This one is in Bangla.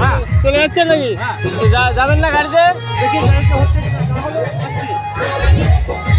হ্যাঁ। যাচ্ছেন চলে নাকি? হ্যাঁ। যাবেন না গাড়িতে? দেখি হচ্ছে